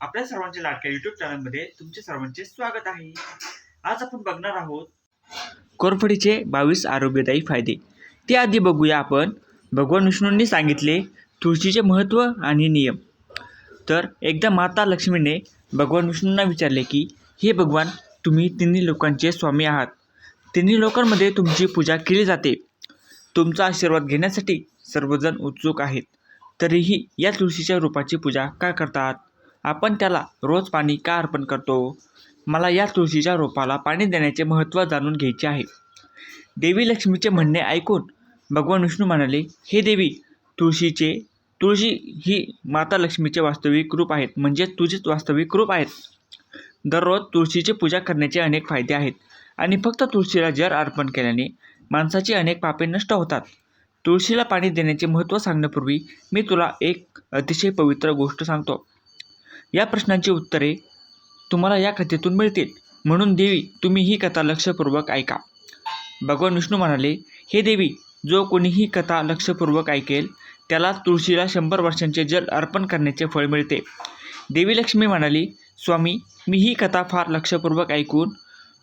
आपल्या सर्वांच्या लाडक्या युट्यूब चॅनलमध्ये तुमचे सर्वांचे स्वागत आहे. आज आपण बघणार आहोत कोरफडीचे बावीस आरोग्यदायी फायदे. ते आधी बघूया आपण भगवान विष्णूंनी सांगितले तुळशीचे महत्त्व आणि नियम. तर एकदा माता लक्ष्मीने भगवान विष्णूंना विचारले की हे भगवान तुम्ही तिन्ही लोकांचे स्वामी आहात. तिन्ही लोकांमध्ये तुमची पूजा केली जाते. तुमचा आशीर्वाद घेण्यासाठी सर्वजण उत्सुक आहेत. तरीही या तुळशीच्या रूपाची पूजा का करतात? आपण त्याला रोज पाणी का अर्पण करतो? मला या तुळशीच्या रोपाला पाणी देण्याचे महत्त्व जाणून घ्यायचे आहे. देवी लक्ष्मीचे म्हणणे ऐकून भगवान विष्णू म्हणाले हे देवी तुळशीचे तुळशी ही माता लक्ष्मीचे वास्तविक रूप आहेत म्हणजेच तुझेच वास्तविक रूप आहेत. दररोज तुळशीची पूजा करण्याचे अनेक फायदे आहेत आणि फक्त तुळशीला जर अर्पण केल्याने माणसाची अनेक पापे नष्ट होतात. तुळशीला पाणी देण्याचे महत्त्व सांगण्यापूर्वी मी तुला एक अतिशय पवित्र गोष्ट सांगतो. या प्रश्नांची उत्तरे तुम्हाला या कथेतून मिळतील. म्हणून देवी तुम्ही ही कथा लक्षपूर्वक ऐका. भगवान विष्णू म्हणाले हे देवी जो कोणी ही कथा लक्षपूर्वक ऐकेल त्याला तुळशीला शंभर वर्षांचे जल अर्पण करण्याचे फळ मिळते. देवी लक्ष्मी म्हणाली स्वामी मी ही कथा फार लक्षपूर्वक ऐकून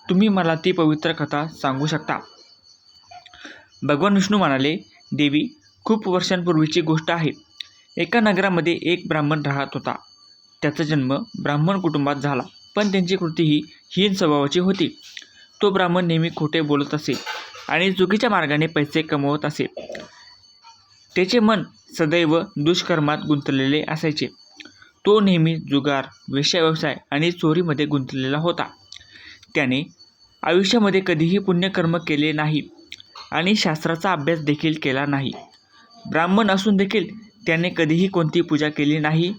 तुम्ही मला ती पवित्र कथा सांगू शकता. भगवान विष्णू म्हणाले देवी खूप वर्षांपूर्वीची गोष्ट आहे. एका नगरामध्ये एक ब्राह्मण राहत होता. त्याचा जन्म ब्राह्मण कुटुंबात झाला पण त्यांची कृती ही हीन स्वभावाची होती. तो ब्राह्मण नेहमी खोटे बोलत असे आणि चुकीच्या मार्गाने पैसे कमवत असे. त्याचे मन सदैव दुष्कर्मात गुंतलेले असायचे. तो नेहमी जुगार वेश्याव्यवसाय आणि चोरीमध्ये गुंतलेला होता. त्याने आयुष्यामध्ये कधीही पुण्यकर्म केले नाही. आणि शास्त्राचा अभ्यास देखील केला नाही. ब्राह्मण असून देखील त्याने कधीही कोणती पूजा केली नाही.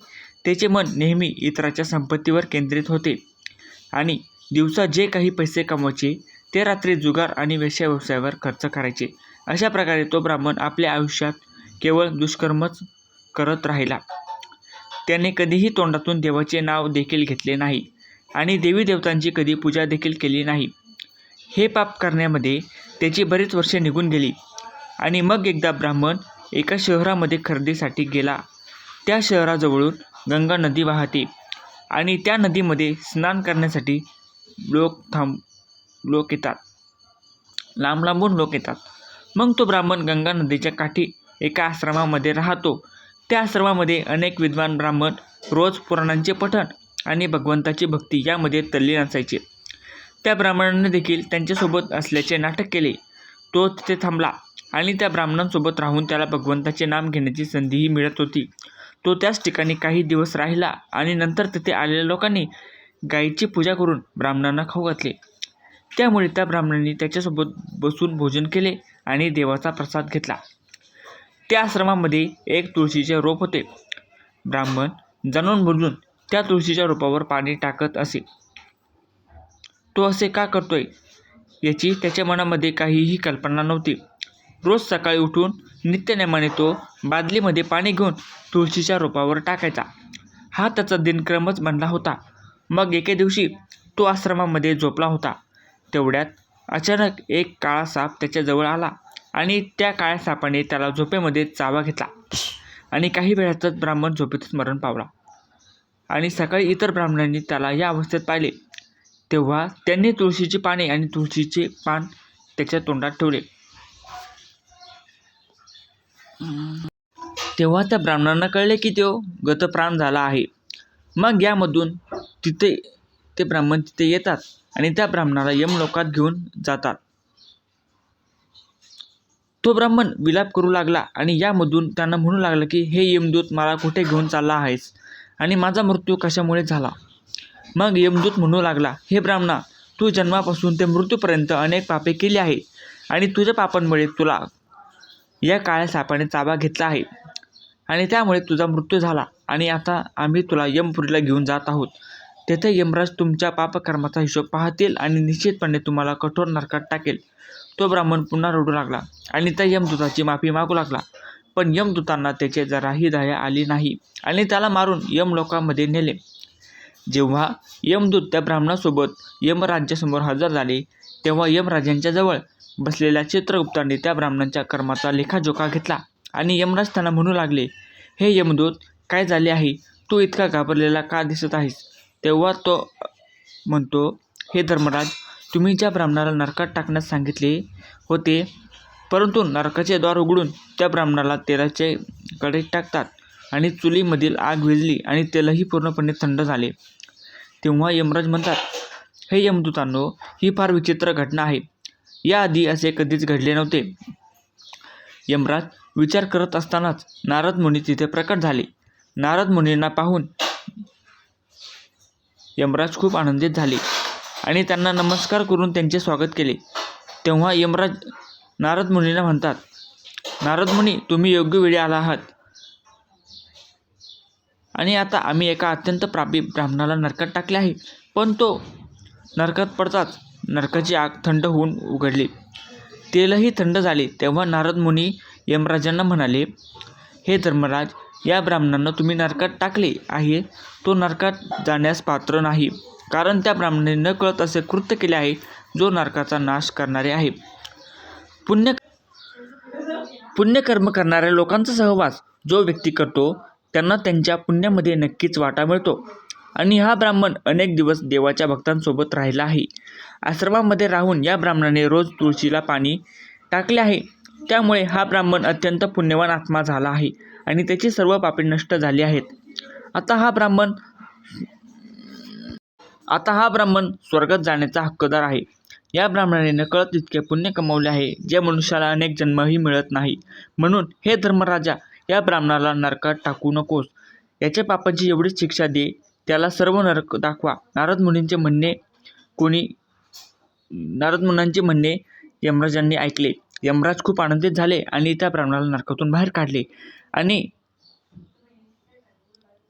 त्याचे मन नेहमी इतराच्या संपत्तीवर केंद्रित होते. आणि दिवसा जे काही पैसे कमवायचे ते रात्री जुगार आणि वेश्या व्यवसायावर खर्च करायचे. अशा प्रकारे तो ब्राह्मण आपल्या आयुष्यात केवळ दुष्कर्मच करत राहिला. त्याने कधीही तोंडातून देवाचे नाव देखील घेतले नाही आणि देवी देवतांची कधी पूजा देखील केली नाही. हे पाप करण्यामध्ये त्याची बरीच वर्षे निघून गेली. आणि मग एकदा ब्राह्मण एका शहरामध्ये खरेदीसाठी गेला. त्या शहराजवळून गंगा नदी वाहते आणि त्या नदीमध्ये स्नान करण्यासाठी लोक थांब लोक येतात. लांब लांबून लोक येतात. मग तो ब्राह्मण गंगा नदीच्या काठी एका आश्रमामध्ये राहतो. त्या आश्रमामध्ये अनेक विद्वान ब्राह्मण रोज पुराणांचे पठण आणि भगवंताची भक्ती यामध्ये तल्लीन असायचे. त्या ब्राह्मणाने देखील त्यांच्यासोबत असल्याचे नाटक केले. तो तिथे थांबला आणि त्या ब्राह्मणांसोबत राहून त्याला भगवंताचे नाम घेण्याची संधीही मिळत होती. तो त्याच ठिकाणी काही दिवस राहिला आणि नंतर तिथे आलेल्या लोकांनी गायीची पूजा करून ब्राह्मणांना खाऊ घातले. त्यामुळे त्या ब्राह्मणांनी त्याच्यासोबत बसून भोजन केले आणि देवाचा प्रसाद घेतला. त्या आश्रमामध्ये एक तुळशीचे रोप होते. ब्राह्मण जाणून बुजून त्या तुळशीच्या रोपावर पाणी टाकत असे. तो असे का करतो आहे याची त्याच्या मनामध्ये काहीही कल्पना नव्हती. रोज सकाळी उठून नित्यनेमाने तो बादलीमध्ये पाणी घेऊन तुळशीच्या रोपावर टाकायचा. हा त्याचा दिनक्रमच बनला होता. मग एके दिवशी तो आश्रमामध्ये झोपला होता. तेवढ्यात अचानक एक काळा साप त्याच्याजवळ आला आणि त्या काळ्या सापाने त्याला झोपेमध्ये चावा घेतला आणि काही वेळातच ब्राह्मण झोपेतच मरण पावला. आणि सकाळी इतर ब्राह्मणांनी त्याला या अवस्थेत पाहिले. तेव्हा त्यांनी तुळशीची पाने आणि तुळशीचे पान त्याच्या तोंडात ठेवले. तेव्हा त्या ब्राह्मणांना कळले की तो गतप्राण झाला आहे. मग यामधून तिथे ते ब्राह्मण तिथे येतात आणि त्या ब्राह्मणाला यमलोकात घेऊन जातात. तो ब्राह्मण विलाप करू लागला आणि यामधून त्यांना म्हणू लागला की हे यमदूत मला कुठे घेऊन चालला आहेस? आणि माझा मृत्यू कशामुळे झाला? मग यमदूत म्हणू लागला हे ब्राह्मणा तू जन्मापासून ते मृत्यूपर्यंत अनेक पापे केली आहे आणि तुझ्या पापांमुळे तुला या काळ्या सापाने चाबा घेतला आहे आणि त्यामुळे तुझा मृत्यू झाला आणि आता आम्ही तुला यमपुरीला घेऊन जात आहोत. तेथे यमराज तुमच्या पापकर्माचा हिशोब पाहतील आणि निश्चितपणे तुम्हाला कठोर नरकात टाकेल. तो ब्राह्मण पुन्हा रडू लागला आणि त्या यमदूताची माफी मागू लागला. पण यमदूतांना त्याचे जराही दया आली नाही आणि त्याला मारून यमलोकामध्ये नेले. जेव्हा यमदूत त्या ब्राह्मणासोबत यमराज्यासमोर हजर झाले तेव्हा यमराजांच्या जवळ बसलेल्या चित्रगुप्तांनी त्या ब्राह्मणांच्या कर्माचा लेखाजोखा घेतला आणि यमराज त्यांना म्हणू लागले हे यमदूत काय झाले आहे? तू इतका घाबरलेला का दिसत आहेस? तेव्हा तो म्हणतो हे धर्मराज तुम्ही ज्या ब्राह्मणाला नरकात टाकण्यास सांगितले होते परंतु नरकाचे द्वार उघडून त्या ब्राह्मणाला तेलाचे कडे टाकतात. आणि चुलीमधील आग विझली आणि तेलही पूर्णपणे थंड झाले. तेव्हा यमराज म्हणतात हे यमदूतांनो ही फार विचित्र घटना आहे. याआधी असे कधीच घडले नव्हते. यमराज विचार करत असतानाच नारद मुनी तिथे प्रकट झाले. नारद मुनींना पाहून यमराज खूप आनंदित झाले आणि त्यांना नमस्कार करून त्यांचे स्वागत केले. तेव्हा यमराज नारद मुनींना म्हणतात नारद मुनी तुम्ही योग्य वेळी आला आहात. आणि आता आम्ही एका अत्यंत प्रापी ब्राह्मणाला नरकात टाकले आहे. पण तो नरकात पडताच नरकाची आग थंड होऊन उघडली. तेलही थंड झाले तेव्हा नारद मुनी यमराजांना म्हणाले हे धर्मराज या ब्राह्मणांना तुम्ही नरकात टाकले आहे. तो नरकात जाण्यास पात्र नाही. कारण त्या ब्राह्मणाने न कळत असे कृत्य केले आहे जो नरकाचा नाश करणारे आहे. पुण्य पुण्यकर्म करणाऱ्या लोकांचा सहवास जो व्यक्ती करतो त्यांना त्यांच्या पुण्यामध्ये नक्कीच वाटा मिळतो. आणि हा ब्राह्मण अनेक दिवस देवाच्या भक्तांसोबत राहिला आहे. आश्रमामध्ये राहून या ब्राह्मणाने रोज तुळशीला पाणी टाकले आहे. त्यामुळे हा ब्राह्मण अत्यंत पुण्यवान आत्मा झाला आहे आणि त्याची सर्व पापे नष्ट झाली आहेत. आता हा ब्राह्मण आता हा ब्राह्मण स्वर्गात जाण्याचा हक्कदार आहे. या ब्राह्मणाने नकळत इतके पुण्य कमावले आहे जे मनुष्याला अनेक जन्मही मिळत नाही. म्हणून हे धर्मराजा या ब्राह्मणाला नरकात टाकू नकोस. याच्या पापाची एवढीच शिक्षा दे त्याला सर्व नरक दाखवा. नारद मुनींचे म्हणणे कोणी नारद मुनांचे म्हणणे यमराजांनी ऐकले. यमराज खूप आनंदित झाले आणि त्या ब्राह्मणाला नरकातून बाहेर काढले. आणि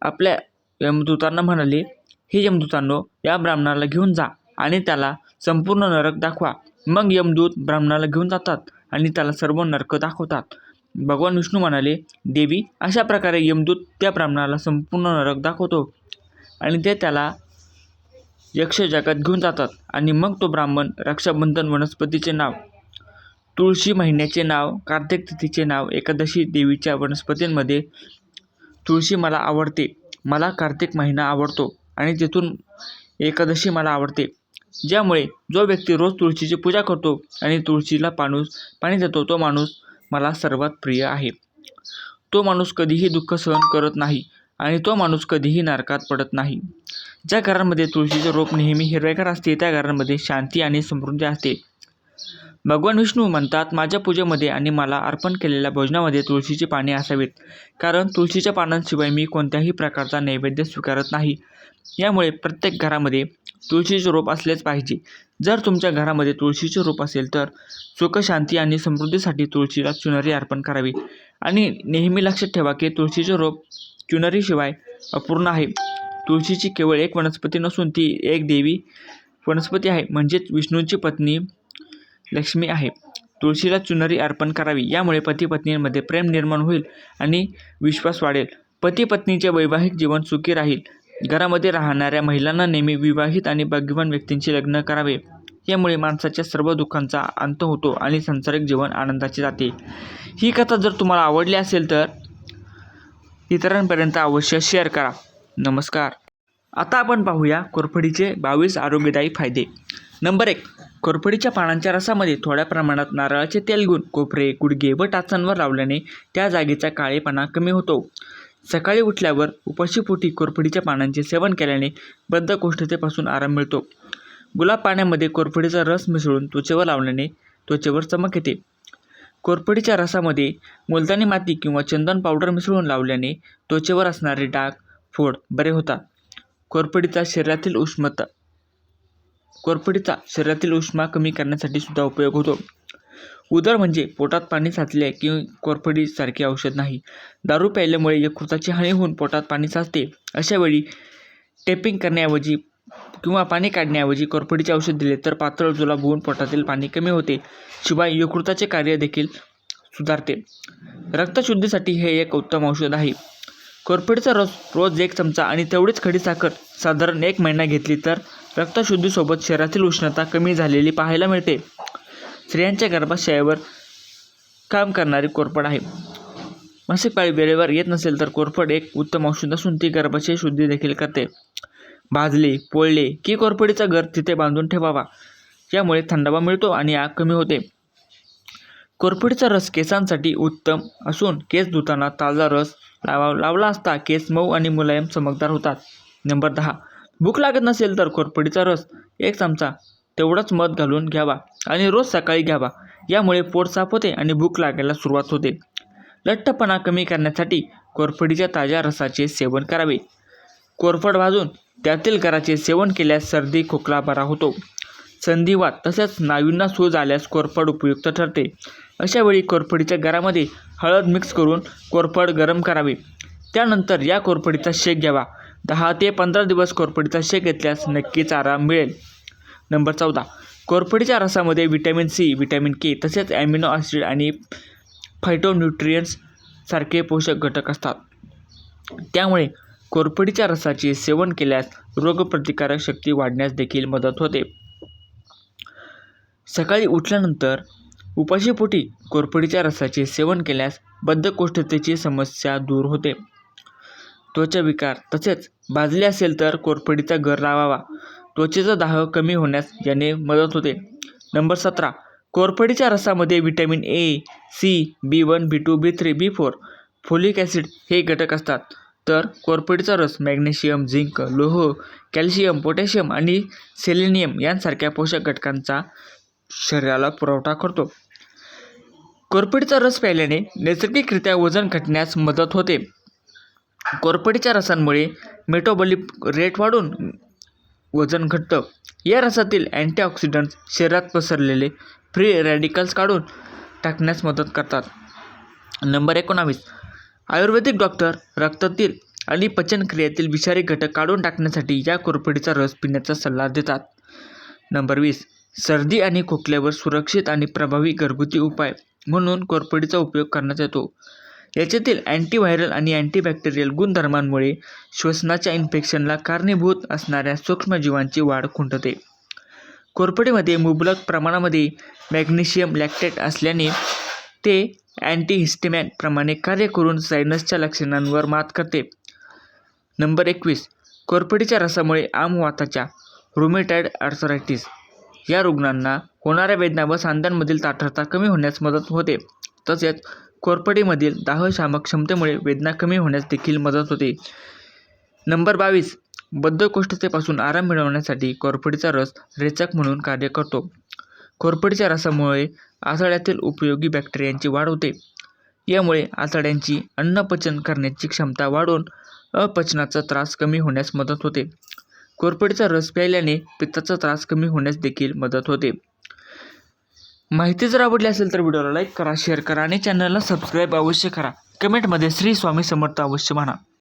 आपल्या यमदूतांना म्हणाले हे यमदूतांनो या ब्राह्मणाला घेऊन जा आणि त्याला संपूर्ण नरक दाखवा. मग यमदूत ब्राह्मणाला घेऊन जातात आणि त्याला सर्व नरक दाखवतात. भगवान विष्णू म्हणाले देवी अशा प्रकारे यमदूत त्या ब्राह्मणाला संपूर्ण नरक दाखवतो आणि ते त्याला यक्ष जगात घेऊन जातात आणि मग तो ब्राह्मण रक्षाबंधन वनस्पतीचे नाव तुळशी महिन्याचे नाव कार्तिक तिथीचे नाव एकादशी देवीच्या वनस्पतींमध्ये तुळशी मला आवडते मला कार्तिक महिना आवडतो आणि तिथून एकादशी मला आवडते. ज्यामुळे जो व्यक्ती रोज तुळशीची पूजा करतो आणि तुळशीला पाणूस पाणी देतो तो माणूस मला सर्वात प्रिय आहे. तो माणूस कधीही दुःख सहन करत नाही आणि तो माणूस कधीही नारकात पडत नाही. ज्या घरांमध्ये तुळशीचे रोप नेहमी हिरवेगार असते त्या घरांमध्ये शांती आणि समृद्धी असते. भगवान विष्णू म्हणतात माझ्या पूजेमध्ये आणि मला अर्पण केलेल्या भोजनामध्ये तुळशीची पाने असावीत. कारण तुळशीच्या पानांशिवाय मी कोणत्याही प्रकारचा नैवेद्य स्वीकारत नाही. यामुळे प्रत्येक घरामध्ये तुळशीचे रोप असलेच पाहिजे. जर तुमच्या घरामध्ये तुळशीचे रोप असेल तर सुख शांती आणि समृद्धीसाठी तुळशीला चुनरी अर्पण करावी. आणि नेहमी लक्षात ठेवा की तुळशीचे रोप चुनरीशिवाय अपूर्ण आहे. तुळशीची केवळ एक वनस्पती नसून ती एक देवी वनस्पती आहे. म्हणजेच विष्णूंची पत्नी लक्ष्मी आहे. तुळशीला चुनरी अर्पण करावी. यामुळे पती पत्नींमध्ये प्रेम निर्माण होईल आणि विश्वास वाढेल. पती पत्नीचे वैवाहिक जीवन सुखी राहील. घरामध्ये राहणाऱ्या महिलांना नेहमी विवाहित आणि भाग्यवान व्यक्तींशी लग्न करावे. यामुळे माणसाच्या सर्व दुःखांचा अंत होतो आणि संसारिक जीवन आनंदाचे जाते. ही कथा जर तुम्हाला आवडली असेल तर इतरांपर्यंत अवश्य शेअर करा. नमस्कार. आता आपण पाहूया कोरफडीचे बावीस आरोग्यदायी फायदे. नंबर एक कोरफडीच्या पानांच्या रसामध्ये थोड्या प्रमाणात नारळाचे तेल गुण कोपरे गुडघे व टाचांवर लावल्याने त्या जागेचा काळेपणा कमी होतो. सकाळी उठल्यावर उपाशीपोटी कोरफडीच्या पानांचे सेवन केल्याने बद्धकोष्ठतेपासून आराम मिळतो. गुलाब पाण्यामध्ये कोरफडीचा रस मिसळून त्वचेवर लावल्याने त्वचेवर चमक येते. कोरफडीच्या रसामध्ये मुलतानी माती किंवा चंदन पावडर मिसळून लावल्याने त्वचेवर असणारे डाग फोड बरे होतात. कोरफडीचा शरीरातील उष्मता कोरफडीचा शरीरातील उष्मा कमी करण्यासाठी सुद्धा उपयोग होतो. उदर म्हणजे पोटात पाणी साचले किंवा कोरफडीसारखे औषध नाही. दारू प्यायल्यामुळे यकृताची हानी होऊन पोटात पाणी साचते. अशा वेळी टेपिंग करण्याऐवजी किंवा पाणी काढण्याऐवजी कोरफडीचे औषध दिले तर पातळ जुलाब होऊन पोटातील पाणी कमी होते. शिवाय यकृताचे कार्य देखील सुधारते. रक्तशुद्धीसाठी हे एक उत्तम औषध आहे. कोरफडीचा रस रोज एक चमचा आणि तेवढीच खडीसाखर साधारण एक महिना घेतली तर रक्तशुद्धीसोबत शरीरातील उष्णता कमी झालेली पाहायला मिळते. स्त्रियांच्या गर्भाशयावर काम करणारी कोरफड आहे. मासिक पाळी वेळेवर येत नसेल तर कोरफड एक उत्तम औषध असून ती गर्भाशय शुद्धी देखील करते. भाजले पोळले की कोरफडीचा घर तिथे बांधून ठेवावा. यामुळे थंडावा मिळतो आणि आग कमी होते. कोरफडीचा रस केसांसाठी उत्तम असून केस धुताना ताजा रस लावा लावला असता केस मऊ आणि मुलायम चमकदार होतात. नंबर दहा. भूक लागत नसेल तर कोरफडीचा रस एक चमचा तेवढंच मध घालून घ्यावा. आणि रोज सकाळी घ्यावा. यामुळे पोट साफ होते आणि भूक लागायला सुरुवात होते. लठ्ठपणा कमी करण्यासाठी कोरफडीच्या ताज्या रसाचे सेवन करावे. कोरफड भाजून त्यातील गराचे सेवन केल्यास सर्दी खोकला बरा होतो. संधिवात तसेच स्नायूंना सूज आल्यास कोरफड उपयुक्त ठरते. अशावेळी कोरफडीच्या गरामध्ये हळद मिक्स करून कोरफड गरम करावे. त्यानंतर या कोरफडीचा शेक घ्यावा. दहा ते पंधरा दिवस कोरफडीचा शेक घेतल्यास नक्कीच आराम मिळेल. नंबर चौदा. कोरफडीच्या रसामध्ये विटॅमिन सी विटॅमिन के तसेच ॲमिनो ॲसिड आणि फायटोन्यूट्रियन्स सारखे पोषक घटक असतात. त्यामुळे कोरफडीच्या रसाचे सेवन केल्यास रोगप्रतिकारक शक्ती वाढण्यास देखील मदत होते. सकाळी उठल्यानंतर उपाशीपोटी कोरफडीच्या रसाचे सेवन केल्यास बद्धकोष्ठतेची समस्या दूर होते. त्वचा विकार तसेच भाजले असेल तर कोरफडीचा गर लावावा. त्वचेचा दाह कमी होण्यास याने मदत होते. नंबर सतरा. कोरफडीच्या रसामध्ये vitamin A C B one B two B three B four folic acid हे घटक असतात. तर कोरफडीचा रस मॅग्नेशियम झिंक लोह कॅल्शियम पोटॅशियम आणि सेलेनियम यांसारख्या पोषक घटकांचा शरीराला पुरवठा करतो. कोरफडीचा रस प्यायल्याने नैसर्गिकरित्या वजन घटण्यास मदत होते. कोरफडीच्या रसांमुळे मेटाबॉलिक रेट वाढून वजन घटतं. या रसातील अँटीऑक्सिडंट्स शरीरात पसरलेले फ्री रॅडिकल्स काढून टाकण्यास मदत करतात. नंबर एकोणावीस. आयुर्वेदिक डॉक्टर रक्तातील आणि पचनक्रियेतील विषारी घटक काढून टाकण्यासाठी या कोरफडीचा रस पिण्याचा सल्ला देतात. नंबर वीस. सर्दी आणि खोकल्यावर सुरक्षित आणि प्रभावी घरगुती उपाय म्हणून कोरफडीचा उपयोग करण्यात येतो. याच्यातील अँटीव्हायरल आणि अँटीबॅक्टेरियल गुणधर्मांमुळे श्वसनाच्या इन्फेक्शनला कारणीभूत असणाऱ्या सूक्ष्मजीवांची वाढ खुंटते. कोरफडीमध्ये मुबलक प्रमाणामध्ये मॅग्नेशियम लॅक्टेट असल्याने ते अँटीहिस्टेमॅनप्रमाणे कार्य करून सायनसच्या लक्षणांवर मात करते. नंबर एकवीस कोरफडीच्या रसामुळे आमवाताच्या रुमेटाईड आर्थरायटिस या रुग्णांना होणाऱ्या वेदना व सांध्यांमधील ताठरता कमी होण्यास मदत होते. तसेच कोरफडीमधील दाहशामक क्षमतेमुळे वेदना कमी होण्यास देखील मदत होते. नंबर बावीस. बद्धकोष्ठतेपासून आराम मिळवण्यासाठी कोरफडीचा रस रेचक म्हणून कार्य करतो. कोरफडीच्या रसामुळे आतड्यातील उपयोगी बॅक्टेरियांची वाढ होते. यामुळे आतड्यांची अन्नपचन करण्याची क्षमता वाढून अपचनाचा त्रास कमी होण्यास मदत होते. कोरफडीचा रस प्यायल्याने पित्ताचा त्रास कमी होण्यास देखील मदत होते. माहिती जर आवडली असेल तर व्हिडिओला लाईक करा शेअर करा आणि चॅनलला सबस्क्राईब अवश्य करा. कमेंटमध्ये श्री स्वामी समर्थ अवश्य म्हणा.